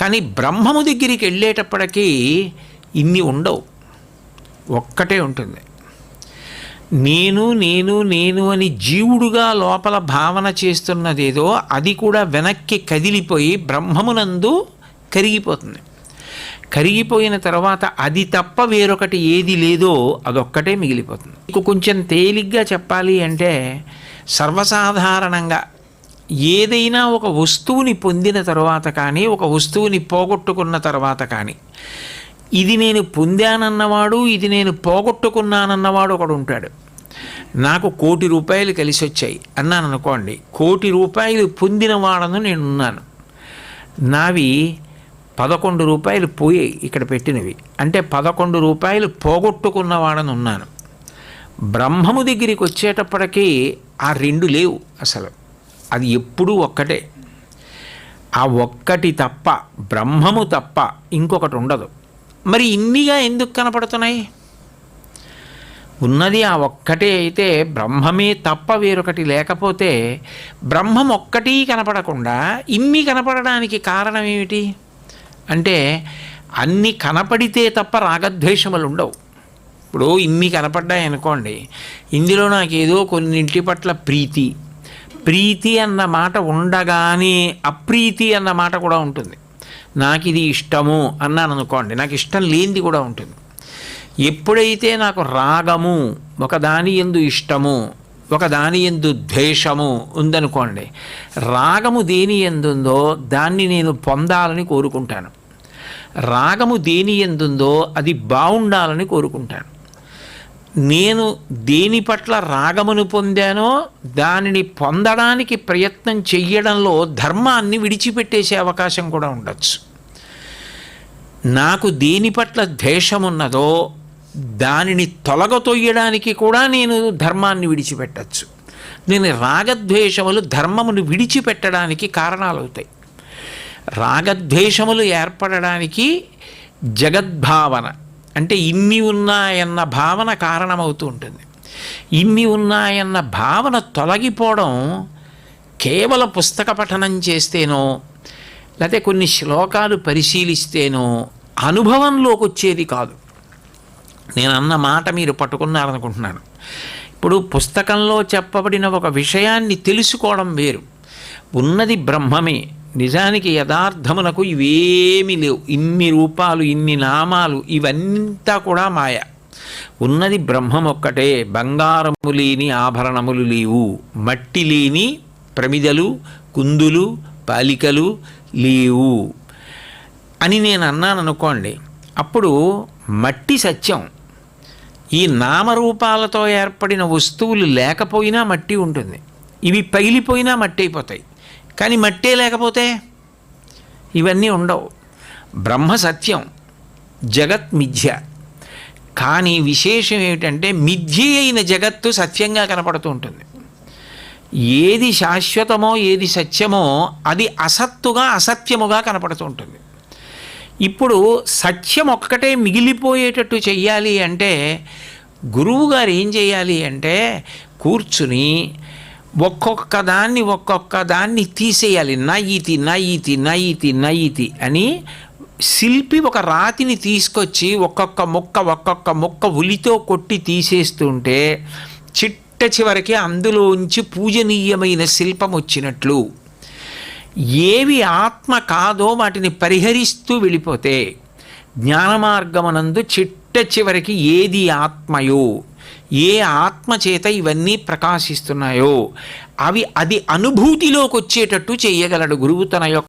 కానీ బ్రహ్మము దగ్గరికి వెళ్ళేటప్పటికీ ఇన్ని ఉండవు. ఒక్కటే ఉంటుంది. నేను నేను నేను అని జీవుడుగా లోపల భావన చేస్తున్నదేదో అది కూడా వెనక్కి కదిలిపోయి బ్రహ్మమునందు కరిగిపోతుంది. కరిగిపోయిన తర్వాత అది తప్ప వేరొకటి ఏది లేదో అదొక్కటే మిగిలిపోతుంది. మీకు కొంచెం తేలిగ్గా చెప్పాలి అంటే సర్వసాధారణంగా ఏదైనా ఒక వస్తువుని పొందిన తర్వాత కానీ ఒక వస్తువుని పోగొట్టుకున్న తర్వాత కానీ ఇది నేను పొందానన్నవాడు ఇది నేను పోగొట్టుకున్నానన్నవాడు ఒకడు ఉంటాడు. నాకు కోటి రూపాయలు కలిసి వచ్చాయి అన్నాను అనుకోండి. కోటి రూపాయలు పొందిన వాడను నేను ఉన్నాను నావి పదకొండు రూపాయలు పోయాయి ఇక్కడ పెట్టినవి. అంటే పదకొండు రూపాయలు పోగొట్టుకున్న వాడని ఉన్నాను. బ్రహ్మము దగ్గరికి వచ్చేటప్పటికీ ఆ రెండు లేవు అసలు. అది ఎప్పుడూ ఒక్కటే. ఆ ఒక్కటి తప్ప బ్రహ్మము తప్ప ఇంకొకటి ఉండదు. మరి ఇన్నిగా ఎందుకు కనపడుతున్నాయి? ఉన్నది ఆ ఒక్కటే అయితే బ్రహ్మమే తప్ప వేరొకటి లేకపోతే బ్రహ్మం ఒక్కటి కనపడకుండా ఇన్ని కనపడడానికి కారణం ఏమిటి అంటే అన్ని కనపడితే తప్ప రాగద్వేషములు ఉండవు ఇప్పుడు ఇన్ని కనపడ్డాయి అనుకోండి ఇందులో నాకు ఏదో కొన్నింటి పట్ల ప్రీతి ప్రీతి అన్న మాట ఉండగానే అప్రీతి అన్న మాట కూడా ఉంటుంది. నాకు ఇది ఇష్టము అన్నాను అనుకోండి నాకు ఇష్టం లేనిది కూడా ఉంటుంది. ఎప్పుడైతే నాకు రాగము ఒకదాని ఎందు ఇష్టము ఒకదాని ఎందు ద్వేషము ఉందనుకోండి రాగము దేని ఎందుందో దాన్ని నేను పొందాలని కోరుకుంటాను. రాగము దేని ఎందుందో అది బాగుండాలని కోరుకుంటాను. నేను దేని పట్ల రాగమును పొందానో దానిని పొందడానికి ప్రయత్నం చెయ్యడంలో ధర్మాన్ని విడిచిపెట్టేసే అవకాశం కూడా ఉండొచ్చు. నాకు దేని పట్ల ద్వేషం ఉన్నదో దానిని తొలగతొయ్యడానికి కూడా నేను ధర్మాన్ని విడిచిపెట్టచ్చు. నేను రాగద్వేషములు ధర్మమును విడిచిపెట్టడానికి కారణాలు అవుతాయి. రాగద్వేషములు ఏర్పడడానికి జగద్భావన అంటే ఇన్ని ఉన్నాయన్న భావన కారణమవుతూ ఉంటుంది ఇన్ని ఉన్నాయన్న భావన తొలగిపోవడం కేవలం పుస్తక పఠనం చేస్తేనో లేకపోతే కొన్ని శ్లోకాలు పరిశీలిస్తేనో అనుభవంలోకి వచ్చేది కాదు. నేను అన్న మాట మీరు పట్టుకున్నారనుకుంటున్నాను. ఇప్పుడు పుస్తకంలో చెప్పబడిన ఒక విషయాన్ని తెలుసుకోవడం వేరు. ఉన్నది బ్రహ్మమే. నిజానికి యథార్థమునకు ఇవేమీ లేవు. ఇన్ని రూపాలు ఇన్ని నామాలు ఇవంతా కూడా మాయ. ఉన్నది బ్రహ్మం ఒక్కటే బంగారము లేని ఆభరణములు లేవు. మట్టి లేని ప్రమిదలు కుందులు పాలికలు లేవు. అని నేను అన్నాను అనుకోండి అప్పుడు మట్టి సత్యం. ఈ నామరూపాలతో ఏర్పడిన వస్తువులు లేకపోయినా మట్టి ఉంటుంది. ఇవి పగిలిపోయినా మట్టి అయిపోతాయి. కానీ మట్టే లేకపోతే ఇవన్నీ ఉండవు. బ్రహ్మ సత్యం జగత్ మిథ్య. కానీ విశేషం ఏమిటంటే మిథ్య అయిన జగత్తు సత్యంగా కనపడుతూ ఉంటుంది. ఏది శాశ్వతమో ఏది సత్యమో అది అసత్తుగా అసత్యముగా కనపడుతూ ఉంటుంది. ఇప్పుడు సత్యం ఒక్కటే మిగిలిపోయేటట్టు చెయ్యాలి అంటే గురువు గారు ఏం చేయాలి అంటే కూర్చుని ఒక్కొక్క దాన్ని ఒక్కొక్క దాన్ని తీసేయాలి. నయితి నయితి నయితి నయితి అని శిల్పి ఒక రాతిని తీసుకొచ్చి ఒక్కొక్క ముక్క ఒక్కొక్క ముక్క ఉలితో కొట్టి తీసేస్తుంటే చిట్ట చివరికి అందులోంచి పూజనీయమైన శిల్పం వచ్చినట్లు. ఏవి ఆత్మ కాదో వాటిని పరిహరిస్తూ వెళ్ళిపోతే జ్ఞానమార్గమనందు చిట్ట చివరికి ఏది ఆత్మయో ఏ ఆత్మ చేత ఇవన్నీ ప్రకాశిస్తున్నాయో అవి అది అనుభూతిలోకి వచ్చేటట్టు చేయగలడు గురువు తన యొక్క